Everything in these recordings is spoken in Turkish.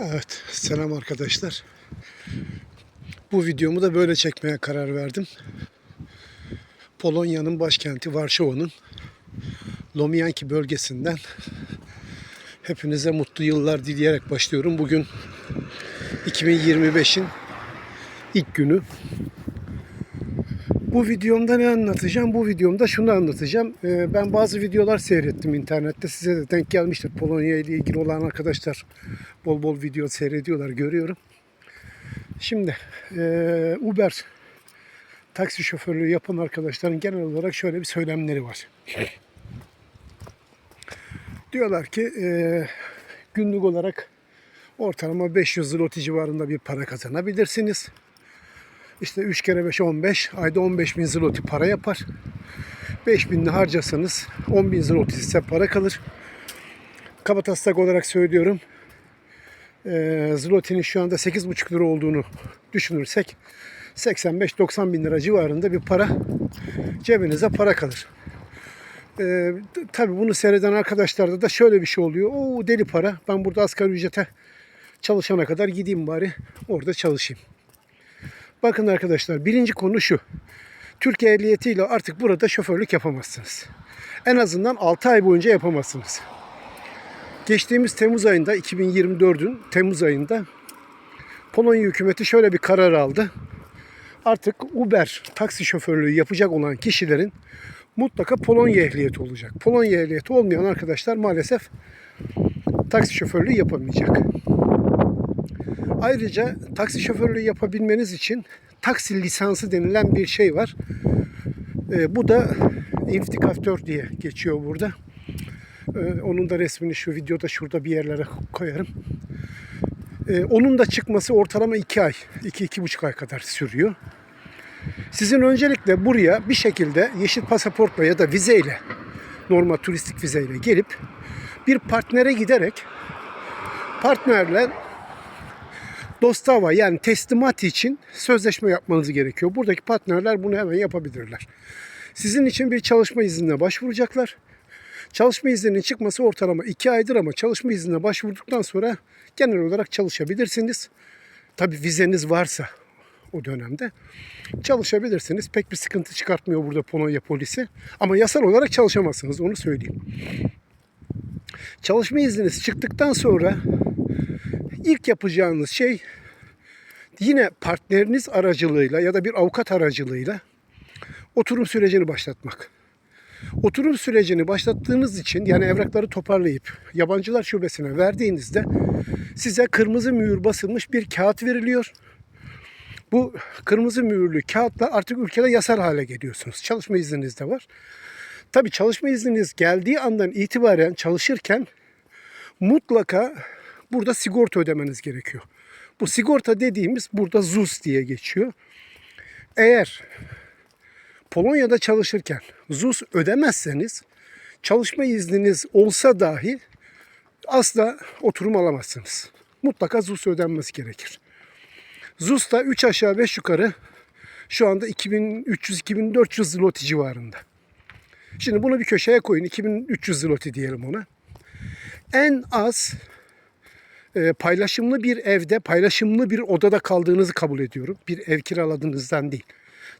Evet, selam arkadaşlar. Bu videomu da böyle çekmeye karar verdim. Polonya'nın başkenti Varşova'nın Lomianki bölgesinden hepinize mutlu yıllar dileyerek başlıyorum. Bugün 2025'in ilk günü. Bu videomda ne anlatacağım? Bu videomda şunu anlatacağım. Ee, Ben bazı videolar seyrettim internette. Size de denk gelmiştir. Polonya ile ilgili olan arkadaşlar bol bol video seyrediyorlar, görüyorum. Şimdi e, Uber taksi şoförlüğü yapan arkadaşların genel olarak şöyle bir söylemleri var. Diyorlar ki e, günlük olarak ortalama 500 zloty civarında bir para kazanabilirsiniz. İşte 3 kere 5 15. Ayda 15 bin zloty para yapar. 5 binini harcasanız 10 bin zloty size para kalır. Kabataslak olarak söylüyorum. E, zloty'nin şu anda 8,5 lira olduğunu düşünürsek 85-90 bin lira civarında bir para cebinize para kalır. E, tabii bunu seyreden arkadaşlarda da şöyle bir şey oluyor. Oo deli para. Ben burada asgari ücrete çalışana kadar gideyim bari orada çalışayım. Bakın arkadaşlar birinci konu şu. Türkiye ehliyetiyle artık burada şoförlük yapamazsınız. En azından 6 ay boyunca yapamazsınız. Geçtiğimiz Temmuz ayında 2024'ün Temmuz ayında Polonya hükümeti şöyle bir karar aldı. Artık Uber taksi şoförlüğü yapacak olan kişilerin mutlaka Polonya ehliyeti olacak. Polonya ehliyeti olmayan arkadaşlar maalesef taksi şoförlüğü yapamayacak. Ayrıca taksi şoförlüğü yapabilmeniz için taksi lisansı denilen bir şey var. Ee, bu da infdikaftör diye geçiyor burada. Ee, onun da resmini şu videoda şurada bir yerlere koyarım. Ee, onun da çıkması ortalama 2 ay, 2-2,5 ay kadar sürüyor. Sizin öncelikle buraya bir şekilde yeşil pasaportla ya da vizeyle, normal turistik vizeyle gelip bir partnere giderek partnerle dostava yani teslimat için sözleşme yapmanız gerekiyor. Buradaki partnerler bunu hemen yapabilirler. Sizin için bir çalışma iznine başvuracaklar. Çalışma izninin çıkması ortalama 2 aydır ama çalışma iznine başvurduktan sonra genel olarak çalışabilirsiniz. Tabi vizeniz varsa o dönemde çalışabilirsiniz. Pek bir sıkıntı çıkartmıyor burada Polonya polisi. Ama yasal olarak çalışamazsınız onu söyleyeyim. Çalışma izniniz çıktıktan sonra ilk yapacağınız şey yine partneriniz aracılığıyla ya da bir avukat aracılığıyla oturum sürecini başlatmak. Oturum sürecini başlattığınız için yani evrakları toparlayıp yabancılar şubesine verdiğinizde size kırmızı mühür basılmış bir kağıt veriliyor. Bu kırmızı mühürlü kağıtla artık ülkede yasal hale geliyorsunuz. Çalışma izniniz de var. Tabii çalışma izniniz geldiği andan itibaren çalışırken mutlaka burada sigorta ödemeniz gerekiyor. Bu sigorta dediğimiz burada ZUS diye geçiyor. Eğer Polonya'da çalışırken ZUS ödemezseniz çalışma izniniz olsa dahi asla oturum alamazsınız. Mutlaka ZUS ödenmesi gerekir. ZUS da 3 aşağı 5 yukarı şu anda 2300-2400 zloty civarında. Şimdi bunu bir köşeye koyun. 2300 zloty diyelim ona. En az e, paylaşımlı bir evde, paylaşımlı bir odada kaldığınızı kabul ediyorum. Bir ev kiraladığınızdan değil.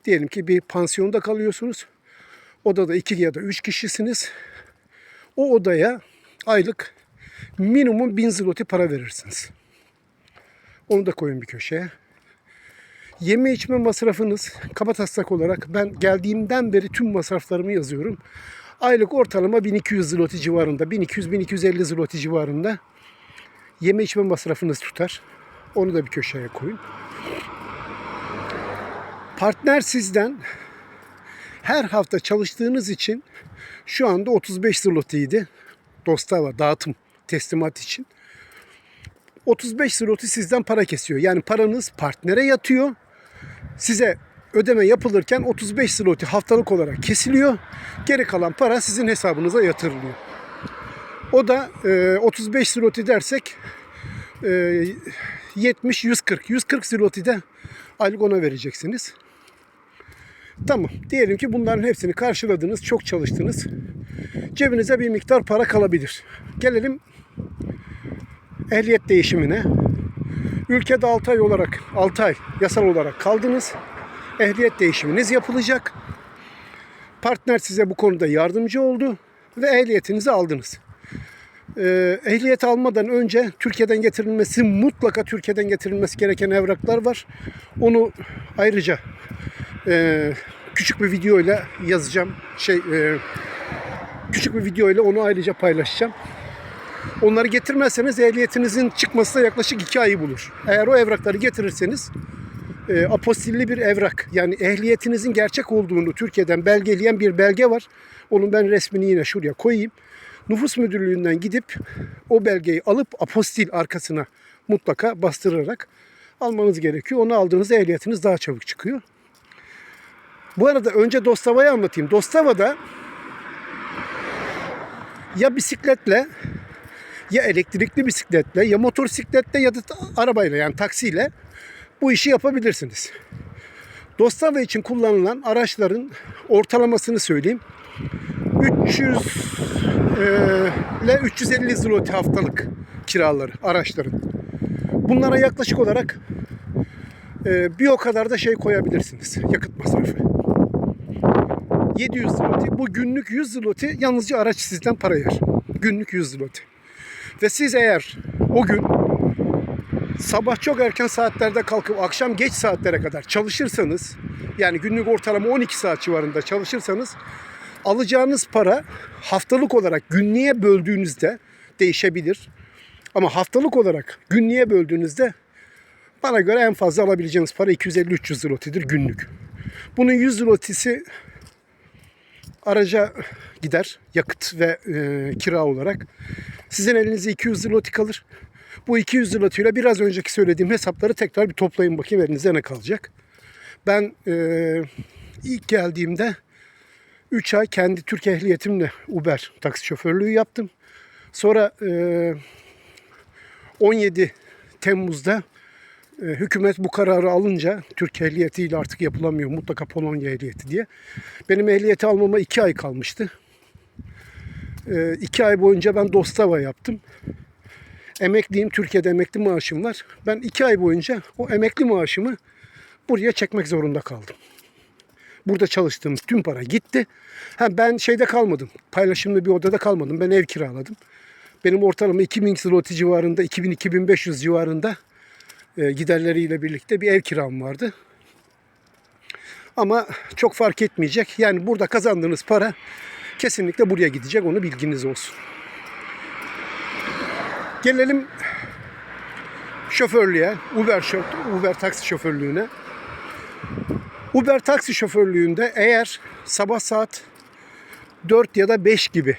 Diyelim ki bir pansiyonda kalıyorsunuz. Odada iki ya da üç kişisiniz. O odaya aylık minimum 1000 zloty para verirsiniz. Onu da koyun bir köşeye. Yeme içme masrafınız kabataslak olarak ben geldiğimden beri tüm masraflarımı yazıyorum. Aylık ortalama 1200 zloty civarında, 1200-1250 zloty civarında yeme içme masrafınız tutar. Onu da bir köşeye koyun. Partner sizden her hafta çalıştığınız için şu anda 35 zloty'ydi. Dostava dağıtım teslimat için. 35 zloty sizden para kesiyor. Yani paranız partnere yatıyor. Size ödeme yapılırken 35 zloty haftalık olarak kesiliyor. Geri kalan para sizin hesabınıza yatırılıyor. O da e, 35 zloty dersek e, 70 140 140 zloty de aylık ona vereceksiniz. Tamam. Diyelim ki bunların hepsini karşıladınız, çok çalıştınız. Cebinize bir miktar para kalabilir. Gelelim ehliyet değişimine ülkede 6 ay olarak 6 ay yasal olarak kaldınız. Ehliyet değişiminiz yapılacak. Partner size bu konuda yardımcı oldu ve ehliyetinizi aldınız. Ee, ehliyet almadan önce Türkiye'den getirilmesi mutlaka Türkiye'den getirilmesi gereken evraklar var. Onu ayrıca e, küçük bir video ile yazacağım. Şey e, küçük bir video ile onu ayrıca paylaşacağım. Onları getirmezseniz ehliyetinizin çıkması da yaklaşık iki ayı bulur. Eğer o evrakları getirirseniz e, apostilli bir evrak yani ehliyetinizin gerçek olduğunu Türkiye'den belgeleyen bir belge var. Onun ben resmini yine şuraya koyayım. Nüfus müdürlüğünden gidip o belgeyi alıp apostil arkasına mutlaka bastırarak almanız gerekiyor. Onu aldığınızda ehliyetiniz daha çabuk çıkıyor. Bu arada önce Dostava'yı anlatayım. Dostava'da ya bisikletle ya elektrikli bisikletle ya motosikletle ya da arabayla yani taksiyle bu işi yapabilirsiniz. Dostava için kullanılan araçların ortalamasını söyleyeyim. 300 eee, ile 350 zloty haftalık kiraları araçların. Bunlara yaklaşık olarak eee, bir o kadar da şey koyabilirsiniz. Yakıt masrafı. 700 zloty. Bu günlük 100 zloty yalnızca araç sizden para yer. Günlük 100 zloty. Ve siz eğer o gün sabah çok erken saatlerde kalkıp akşam geç saatlere kadar çalışırsanız yani günlük ortalama 12 saat civarında çalışırsanız alacağınız para haftalık olarak günlüğe böldüğünüzde değişebilir. Ama haftalık olarak günlüğe böldüğünüzde bana göre en fazla alabileceğiniz para 250-300 zlotidir günlük. Bunun 100 zlotisi araca gider yakıt ve e, kira olarak. Sizin elinize 200 zloty kalır. Bu 200 zloty ile biraz önceki söylediğim hesapları tekrar bir toplayın bakayım elinizde ne kalacak. Ben e, ilk geldiğimde 3 ay kendi Türk ehliyetimle Uber taksi şoförlüğü yaptım. Sonra e, 17 Temmuz'da e, hükümet bu kararı alınca Türk ehliyetiyle artık yapılamıyor mutlaka Polonya ehliyeti diye. Benim ehliyeti almama 2 ay kalmıştı. 2 ay boyunca ben Dostava yaptım. Emekliyim, Türkiye'de emekli maaşım var. Ben 2 ay boyunca o emekli maaşımı buraya çekmek zorunda kaldım. Burada çalıştığım tüm para gitti. Ha, ben şeyde kalmadım. Paylaşımlı bir odada kalmadım. Ben ev kiraladım. Benim ortalama 2000 zloty civarında, 2000-2500 civarında e, giderleriyle birlikte bir ev kiram vardı. Ama çok fark etmeyecek. Yani burada kazandığınız para kesinlikle buraya gidecek. Onu bilginiz olsun. Gelelim şoförlüğe, Uber, şoför, Uber taksi şoförlüğüne. Uber taksi şoförlüğünde eğer sabah saat 4 ya da 5 gibi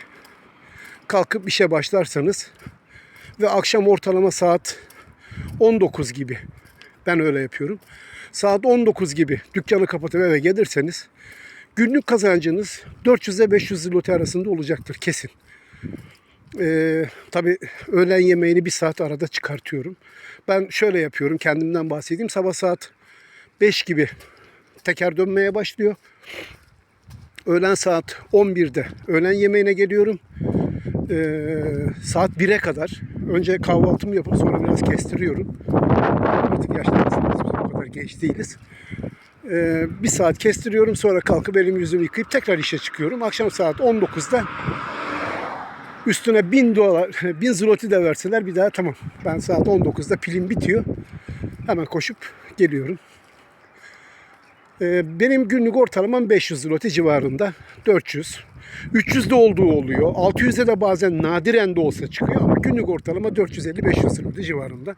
kalkıp işe başlarsanız ve akşam ortalama saat 19 gibi ben öyle yapıyorum. Saat 19 gibi dükkanı kapatıp eve gelirseniz günlük kazancınız 400 ile 500 zloty arasında olacaktır kesin. Ee, tabii öğlen yemeğini bir saat arada çıkartıyorum. Ben şöyle yapıyorum kendimden bahsedeyim. Sabah saat 5 gibi teker dönmeye başlıyor. Öğlen saat 11'de öğlen yemeğine geliyorum. Ee, saat 1'e kadar önce kahvaltımı yapıp sonra biraz kestiriyorum. Artık yaşlısınız biz o kadar genç değiliz. Ee, bir saat kestiriyorum sonra kalkıp elimi yüzümü yıkayıp tekrar işe çıkıyorum. Akşam saat 19'da üstüne 1000 dolar, 1000 zloty de verseler bir daha tamam. Ben saat 19'da pilim bitiyor. Hemen koşup geliyorum. Ee, benim günlük ortalamam 500 zloty civarında. 400. 300 de olduğu oluyor. 600'e de bazen nadiren de olsa çıkıyor ama günlük ortalama 450-500 zloty civarında.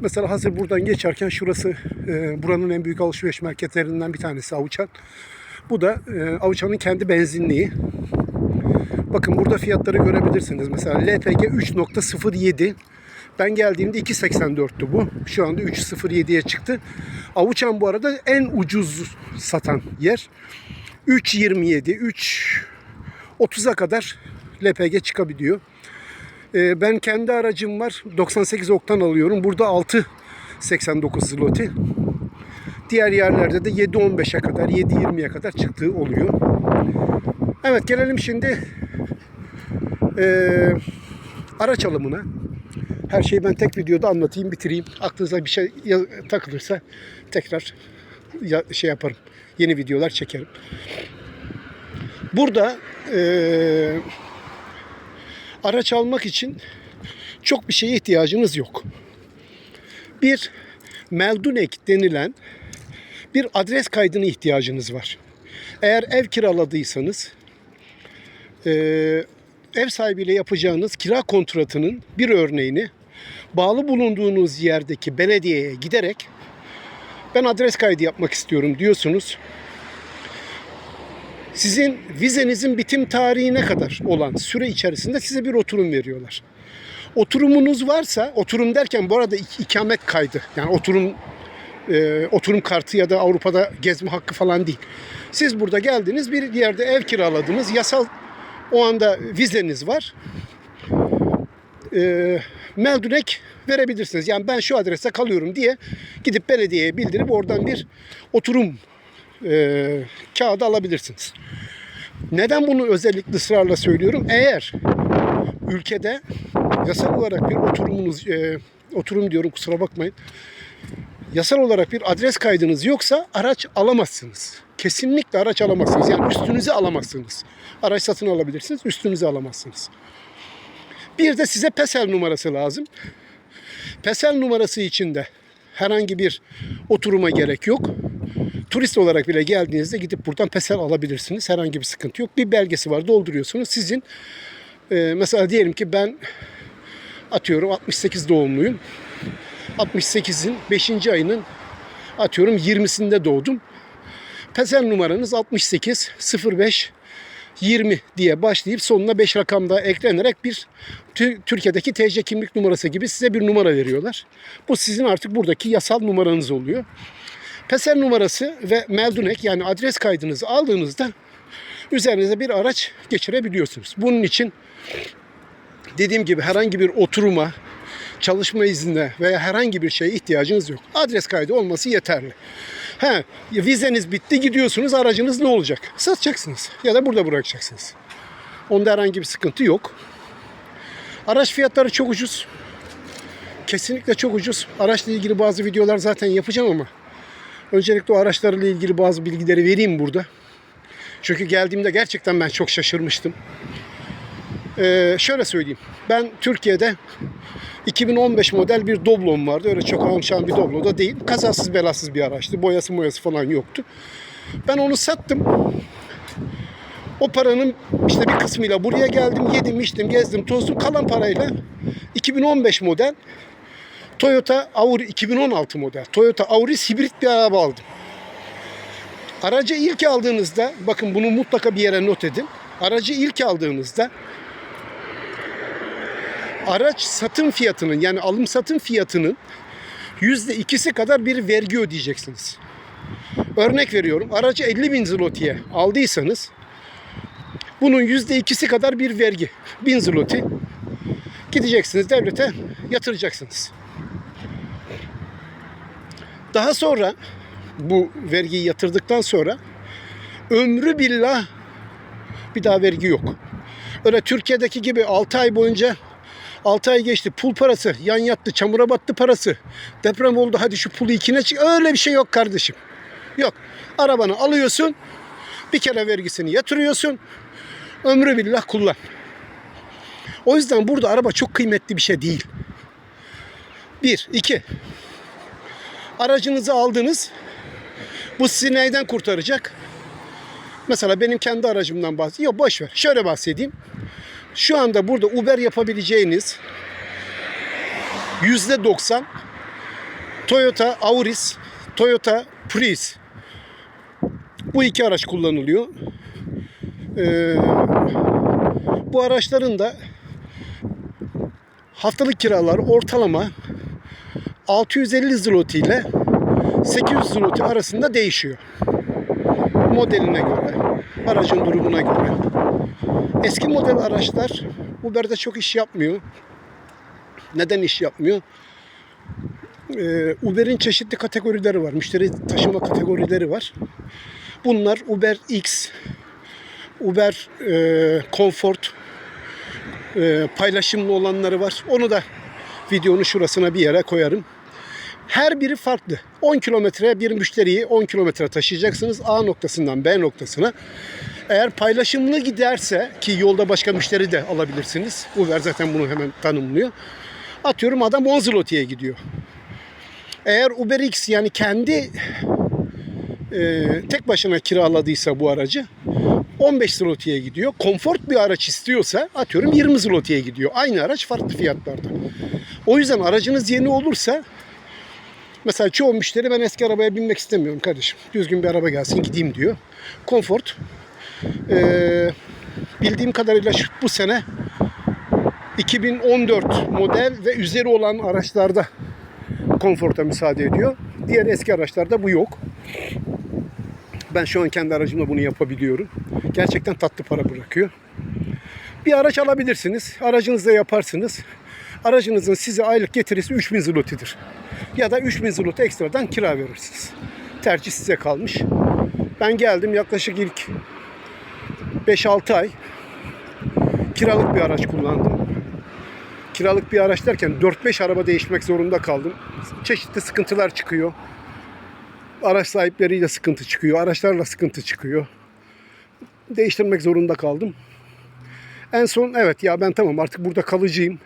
Mesela hazır buradan geçerken şurası e, buranın en büyük alışveriş merkezlerinden bir tanesi Avuçan. Bu da e, Avuçan'ın kendi benzinliği. Bakın burada fiyatları görebilirsiniz. Mesela LPG 3.07 ben geldiğimde 2.84'tü bu. Şu anda 3.07'ye çıktı. Avuçan bu arada en ucuz satan yer. 3.27, 3.30'a kadar LPG çıkabiliyor. Ee, ben kendi aracım var. 98 oktan alıyorum. Burada 6.89 zloty. Diğer yerlerde de 7.15'e kadar, 7.20'ye kadar çıktığı oluyor. Evet gelelim şimdi ee, araç alımına. Her şeyi ben tek videoda anlatayım, bitireyim. Aklınıza bir şey takılırsa tekrar şey yaparım. Yeni videolar çekerim. Burada eee, araç almak için çok bir şeye ihtiyacınız yok. Bir Meldunek denilen bir adres kaydına ihtiyacınız var. Eğer ev kiraladıysanız eee, ev sahibiyle yapacağınız kira kontratının bir örneğini bağlı bulunduğunuz yerdeki belediyeye giderek ben adres kaydı yapmak istiyorum diyorsunuz. Sizin vizenizin bitim tarihine kadar olan süre içerisinde size bir oturum veriyorlar. Oturumunuz varsa, oturum derken bu arada ik- ikamet kaydı. Yani oturum e, oturum kartı ya da Avrupa'da gezme hakkı falan değil. Siz burada geldiniz bir yerde ev kiraladınız. Yasal o anda vizeniz var. E, Meldunek verebilirsiniz. Yani ben şu adreste kalıyorum diye gidip belediyeye bildirip oradan bir oturum e, kağıdı alabilirsiniz. Neden bunu özellikle ısrarla söylüyorum? Eğer ülkede yasal olarak bir oturumunuz, e, oturum diyorum kusura bakmayın, yasal olarak bir adres kaydınız yoksa araç alamazsınız. Kesinlikle araç alamazsınız. Yani üstünüze alamazsınız. Araç satın alabilirsiniz, üstünüze alamazsınız. Bir de size PESEL numarası lazım. PESEL numarası için de herhangi bir oturuma gerek yok. Turist olarak bile geldiğinizde gidip buradan PESEL alabilirsiniz. Herhangi bir sıkıntı yok. Bir belgesi var dolduruyorsunuz. Sizin e, mesela diyelim ki ben atıyorum 68 doğumluyum. 68'in 5. ayının atıyorum 20'sinde doğdum. PESEL numaranız 68 05 20 diye başlayıp sonuna 5 rakam da eklenerek bir Tü- Türkiye'deki TC kimlik numarası gibi size bir numara veriyorlar. Bu sizin artık buradaki yasal numaranız oluyor. PESEL numarası ve Meldunek yani adres kaydınızı aldığınızda üzerinize bir araç geçirebiliyorsunuz. Bunun için dediğim gibi herhangi bir oturuma, çalışma iznine veya herhangi bir şeye ihtiyacınız yok. Adres kaydı olması yeterli. He, vizeniz bitti gidiyorsunuz aracınız ne olacak? Satacaksınız ya da burada bırakacaksınız. Onda herhangi bir sıkıntı yok. Araç fiyatları çok ucuz. Kesinlikle çok ucuz. Araçla ilgili bazı videolar zaten yapacağım ama öncelikle o araçlarla ilgili bazı bilgileri vereyim burada. Çünkü geldiğimde gerçekten ben çok şaşırmıştım. Ee, şöyle söyleyeyim. Ben Türkiye'de 2015 model bir Doblom vardı. Öyle çok almışan bir Doblo da değil. Kazasız belasız bir araçtı. Boyası boyası falan yoktu. Ben onu sattım. O paranın işte bir kısmıyla buraya geldim. Yedim, içtim, gezdim, tozdum. Kalan parayla 2015 model Toyota Auri 2016 model Toyota Auris hibrit bir araba aldım. Aracı ilk aldığınızda bakın bunu mutlaka bir yere not edin. Aracı ilk aldığınızda araç satım fiyatının yani alım satım fiyatının yüzde ikisi kadar bir vergi ödeyeceksiniz. Örnek veriyorum aracı 50 bin zlotiye aldıysanız bunun yüzde ikisi kadar bir vergi. 1000 zloti gideceksiniz devlete yatıracaksınız. Daha sonra bu vergiyi yatırdıktan sonra ömrü billah bir daha vergi yok. Öyle Türkiye'deki gibi 6 ay boyunca 6 ay geçti pul parası, yan yattı, çamura battı parası. Deprem oldu hadi şu pulu ikine çık. Öyle bir şey yok kardeşim. Yok. Arabanı alıyorsun. Bir kere vergisini yatırıyorsun. Ömrü billah kullan. O yüzden burada araba çok kıymetli bir şey değil. Bir, iki. Aracınızı aldınız. Bu sizi neyden kurtaracak? Mesela benim kendi aracımdan bahsedeyim. Yok boş ver. Şöyle bahsedeyim. Şu anda burada Uber yapabileceğiniz yüzde 90 Toyota Auris, Toyota Prius. Bu iki araç kullanılıyor. Ee, bu araçların da haftalık kiraları ortalama 650 zloty ile 800 zloty arasında değişiyor. Modeline göre, aracın durumuna göre. Eski model araçlar Uber'de çok iş yapmıyor. Neden iş yapmıyor? Ee, Uber'in çeşitli kategorileri var. Müşteri taşıma kategorileri var. Bunlar Uber X, Uber e, Comfort, e, paylaşımlı olanları var. Onu da Videonun şurasına bir yere koyarım. Her biri farklı. 10 kilometre bir müşteriyi 10 kilometre taşıyacaksınız A noktasından B noktasına. Eğer paylaşımlı giderse ki yolda başka müşteri de alabilirsiniz. Uber zaten bunu hemen tanımlıyor. Atıyorum adam 10 zlotiye gidiyor. Eğer UberX yani kendi e, tek başına kiraladıysa bu aracı 15 zlotiye gidiyor. Konfort bir araç istiyorsa atıyorum 20 zlotiye gidiyor. Aynı araç farklı fiyatlarda. O yüzden aracınız yeni olursa mesela çoğu müşteri ben eski arabaya binmek istemiyorum kardeşim. Düzgün bir araba gelsin gideyim diyor. Konfort ee, bildiğim kadarıyla bu sene 2014 model ve üzeri olan araçlarda konforta müsaade ediyor. Diğer eski araçlarda bu yok. Ben şu an kendi aracımla bunu yapabiliyorum. Gerçekten tatlı para bırakıyor. Bir araç alabilirsiniz. Aracınızda yaparsınız. Aracınızın size aylık getirisi 3000 zlotidir. Ya da 3000 zloti ekstradan kira verirsiniz. Tercih size kalmış. Ben geldim yaklaşık ilk 5-6 ay kiralık bir araç kullandım. Kiralık bir araç derken 4-5 araba değişmek zorunda kaldım. Çeşitli sıkıntılar çıkıyor. Araç sahipleriyle sıkıntı çıkıyor. Araçlarla sıkıntı çıkıyor. Değiştirmek zorunda kaldım. En son evet ya ben tamam artık burada kalıcıyım.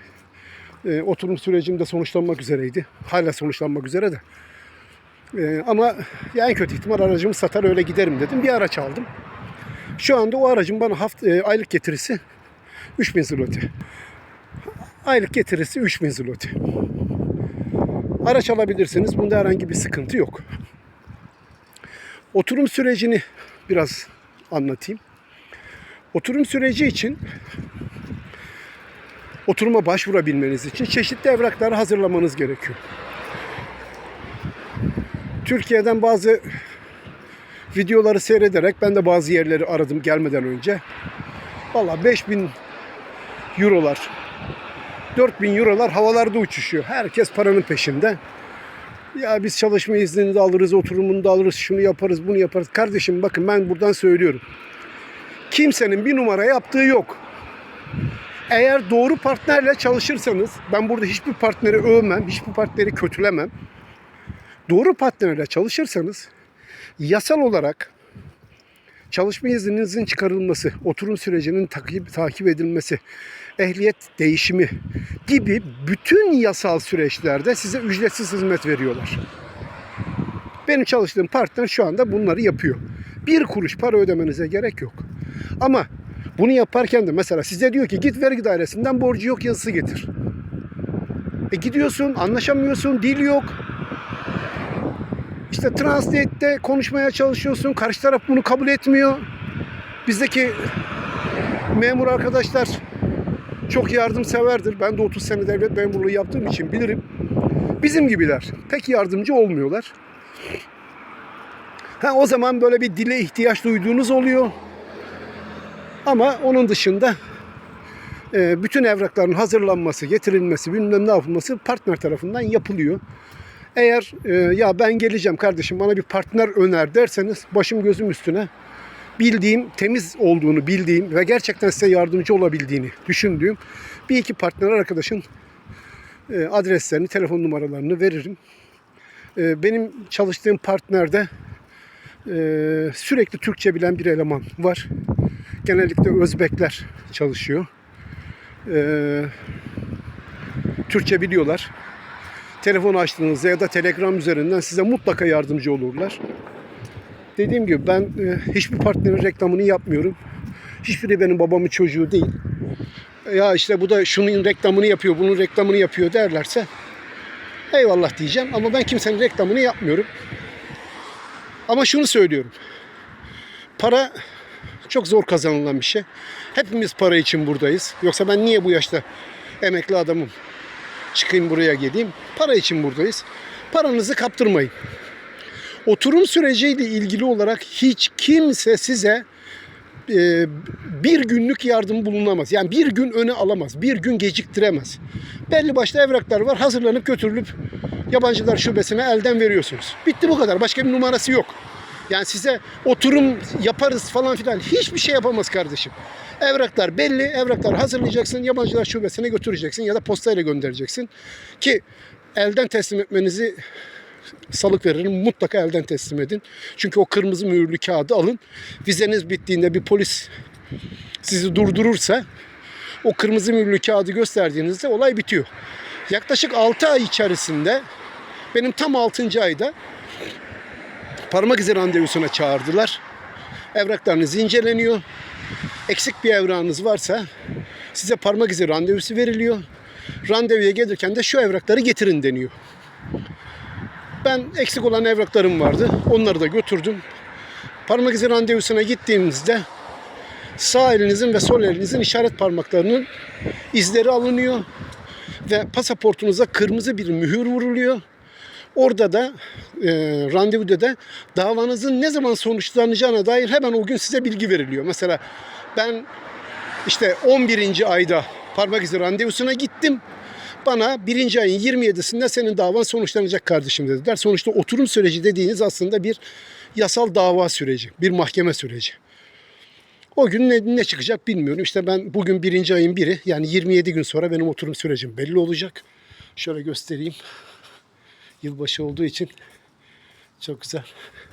Ee, oturum sürecim de sonuçlanmak üzereydi. Hala sonuçlanmak üzere de. Ee, ama ya en kötü ihtimal aracımı satar öyle giderim dedim. Bir araç aldım. Şu anda o aracın bana hafta, e, aylık getirisi 3000 zloty. Aylık getirisi 3000 zloty. Araç alabilirsiniz. Bunda herhangi bir sıkıntı yok. Oturum sürecini biraz anlatayım. Oturum süreci için oturuma başvurabilmeniz için çeşitli evrakları hazırlamanız gerekiyor. Türkiye'den bazı videoları seyrederek ben de bazı yerleri aradım gelmeden önce. Valla 5000 eurolar 4000 eurolar havalarda uçuşuyor. Herkes paranın peşinde. Ya biz çalışma iznini de alırız, oturumunu da alırız, şunu yaparız, bunu yaparız. Kardeşim bakın ben buradan söylüyorum. Kimsenin bir numara yaptığı yok. Eğer doğru partnerle çalışırsanız, ben burada hiçbir partneri övmem, hiçbir partneri kötülemem. Doğru partnerle çalışırsanız yasal olarak çalışma izninizin çıkarılması, oturum sürecinin takip, takip edilmesi, ehliyet değişimi gibi bütün yasal süreçlerde size ücretsiz hizmet veriyorlar. Benim çalıştığım partner şu anda bunları yapıyor. Bir kuruş para ödemenize gerek yok. Ama bunu yaparken de mesela size diyor ki git vergi dairesinden borcu yok yazısı getir. E gidiyorsun, anlaşamıyorsun, dil yok. İşte Translate'de konuşmaya çalışıyorsun. Karşı taraf bunu kabul etmiyor. Bizdeki memur arkadaşlar çok yardımseverdir. Ben de 30 sene devlet memurluğu yaptığım için bilirim. Bizim gibiler. Pek yardımcı olmuyorlar. Ha, o zaman böyle bir dile ihtiyaç duyduğunuz oluyor. Ama onun dışında e, bütün evrakların hazırlanması, getirilmesi, bilmem ne yapılması partner tarafından yapılıyor. Eğer e, ya ben geleceğim kardeşim bana bir partner öner derseniz başım gözüm üstüne bildiğim, temiz olduğunu bildiğim ve gerçekten size yardımcı olabildiğini düşündüğüm bir iki partner arkadaşın e, adreslerini, telefon numaralarını veririm. E, benim çalıştığım partnerde e, sürekli Türkçe bilen bir eleman var. Genellikle Özbekler çalışıyor. E, Türkçe biliyorlar telefon açtığınızda ya da telegram üzerinden size mutlaka yardımcı olurlar. Dediğim gibi ben e, hiçbir partnerin reklamını yapmıyorum. Hiçbiri benim babamın çocuğu değil. Ya işte bu da şunun reklamını yapıyor, bunun reklamını yapıyor derlerse eyvallah diyeceğim ama ben kimsenin reklamını yapmıyorum. Ama şunu söylüyorum. Para çok zor kazanılan bir şey. Hepimiz para için buradayız. Yoksa ben niye bu yaşta emekli adamım çıkayım buraya geleyim. Para için buradayız. Paranızı kaptırmayın. Oturum süreciyle ilgili olarak hiç kimse size e, bir günlük yardım bulunamaz. Yani bir gün öne alamaz. Bir gün geciktiremez. Belli başlı evraklar var. Hazırlanıp götürülüp yabancılar şubesine elden veriyorsunuz. Bitti bu kadar. Başka bir numarası yok. Yani size oturum yaparız falan filan hiçbir şey yapamaz kardeşim. Evraklar belli. Evraklar hazırlayacaksın. Yabancılar şubesine götüreceksin ya da postayla göndereceksin. Ki elden teslim etmenizi salık veririm. Mutlaka elden teslim edin. Çünkü o kırmızı mühürlü kağıdı alın. Vizeniz bittiğinde bir polis sizi durdurursa o kırmızı mühürlü kağıdı gösterdiğinizde olay bitiyor. Yaklaşık 6 ay içerisinde benim tam 6. ayda parmak izi randevusuna çağırdılar. Evraklarınız inceleniyor. Eksik bir evrağınız varsa size parmak izi randevusu veriliyor. Randevuya gelirken de şu evrakları getirin deniyor. Ben eksik olan evraklarım vardı. Onları da götürdüm. Parmak izi randevusuna gittiğimizde sağ elinizin ve sol elinizin işaret parmaklarının izleri alınıyor ve pasaportunuza kırmızı bir mühür vuruluyor. Orada da e, randevuda da davanızın ne zaman sonuçlanacağına dair hemen o gün size bilgi veriliyor. Mesela ben işte 11. ayda parmak izi randevusuna gittim. Bana birinci ayın 27'sinde senin davan sonuçlanacak kardeşim dediler. Sonuçta oturum süreci dediğiniz aslında bir yasal dava süreci, bir mahkeme süreci. O gün ne, ne çıkacak bilmiyorum. İşte ben bugün birinci ayın biri yani 27 gün sonra benim oturum sürecim belli olacak. Şöyle göstereyim. Yılbaşı olduğu için çok güzel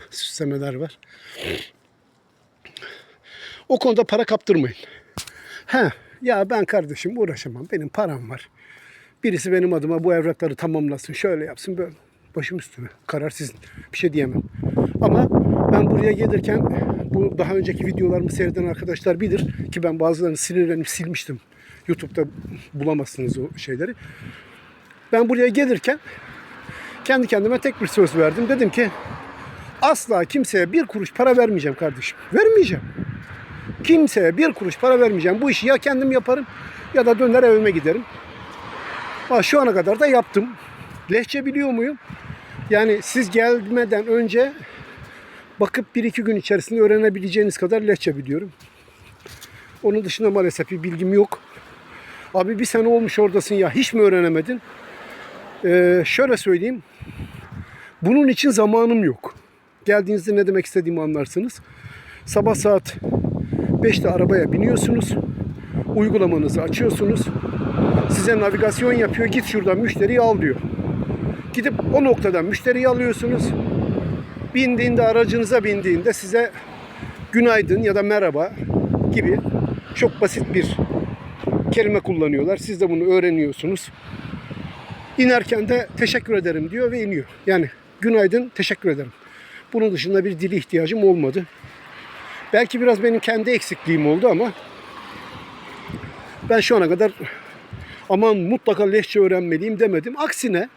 süslemeler var. O konuda para kaptırmayın. He, ya ben kardeşim uğraşamam. Benim param var. Birisi benim adıma bu evrakları tamamlasın. Şöyle yapsın böyle. Başım üstüne. Karar sizin. Bir şey diyemem. Ama ben buraya gelirken bu daha önceki videolarımı seyreden arkadaşlar bilir ki ben bazılarını sinirlenip silmiştim. YouTube'da bulamazsınız o şeyleri. Ben buraya gelirken kendi kendime tek bir söz verdim. Dedim ki asla kimseye bir kuruş para vermeyeceğim kardeşim. Vermeyeceğim. Kimseye bir kuruş para vermeyeceğim. Bu işi ya kendim yaparım ya da döner evime giderim. Ha, şu ana kadar da yaptım. Lehçe biliyor muyum? Yani siz gelmeden önce bakıp bir iki gün içerisinde öğrenebileceğiniz kadar lehçe biliyorum. Onun dışında maalesef bir bilgim yok. Abi bir sene olmuş oradasın ya hiç mi öğrenemedin? Ee, şöyle söyleyeyim. Bunun için zamanım yok. Geldiğinizde ne demek istediğimi anlarsınız. Sabah saat 5'te arabaya biniyorsunuz. Uygulamanızı açıyorsunuz. Size navigasyon yapıyor. Git şuradan müşteriyi al diyor. Gidip o noktadan müşteriyi alıyorsunuz. Bindiğinde aracınıza bindiğinde size günaydın ya da merhaba gibi çok basit bir kelime kullanıyorlar. Siz de bunu öğreniyorsunuz. İnerken de teşekkür ederim diyor ve iniyor. Yani günaydın teşekkür ederim. Bunun dışında bir dili ihtiyacım olmadı. Belki biraz benim kendi eksikliğim oldu ama ben şu ana kadar aman mutlaka lehçe öğrenmeliyim demedim. Aksine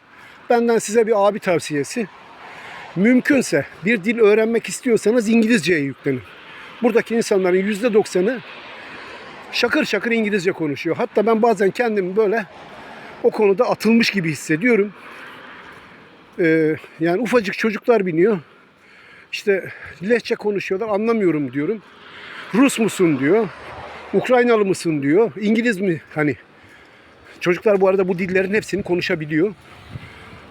benden size bir abi tavsiyesi. Mümkünse bir dil öğrenmek istiyorsanız İngilizceye yüklenin. Buradaki insanların %90'ı şakır şakır İngilizce konuşuyor. Hatta ben bazen kendimi böyle o konuda atılmış gibi hissediyorum. Ee, yani ufacık çocuklar biniyor. İşte lehçe konuşuyorlar anlamıyorum diyorum. Rus musun diyor. Ukraynalı mısın diyor. İngiliz mi hani. Çocuklar bu arada bu dillerin hepsini konuşabiliyor.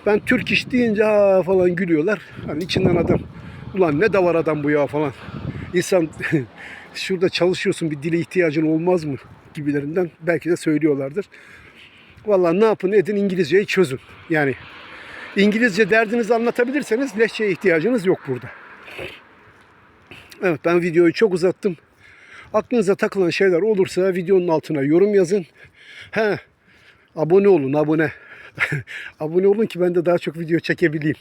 Ben Türk iş deyince falan gülüyorlar. Hani içinden adam ulan ne davar adam bu ya falan. İnsan şurada çalışıyorsun bir dile ihtiyacın olmaz mı gibilerinden belki de söylüyorlardır. Vallahi ne yapın edin İngilizceyi çözün. Yani İngilizce derdinizi anlatabilirseniz lehçeye ihtiyacınız yok burada. Evet ben videoyu çok uzattım. Aklınıza takılan şeyler olursa videonun altına yorum yazın. He, abone olun abone. abone olun ki ben de daha çok video çekebileyim.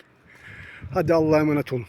Hadi Allah'a emanet olun.